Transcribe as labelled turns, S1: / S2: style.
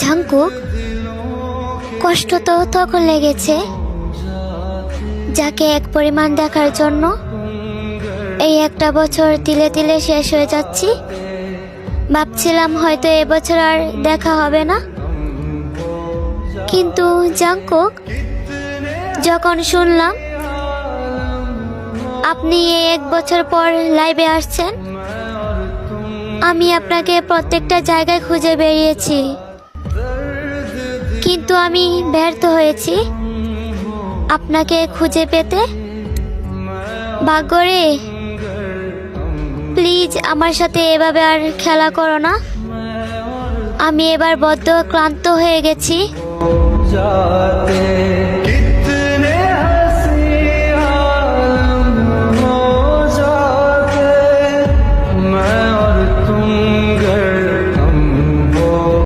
S1: ঝাঙ্কুক কষ্ট তো তখন লেগেছে। যাকে এক পরিমাণ দেখার জন্য এই একটা বছর তিলে তিলে শেষ হয়ে যাচ্ছি। ভাবছিলাম হয়তো এবছর আর দেখা হবে না। কিন্তু জাঙ্কুক যখন শুনলাম আপনি এই এক বছর পর লাইভে আসছেন, আমি আপনাকে প্রত্যেকটা জায়গায় খুঁজে বেরিয়েছি। কিন্তু আমি ব্যর্থ হয়েছি। আপনাকে খুঁজে পেতে। ভাগ্যরে, প্লিজ আমার সাথে এভাবে আর খেলা করো না। আমি এবার বদ্ধ ক্লান্ত হয়ে গেছি।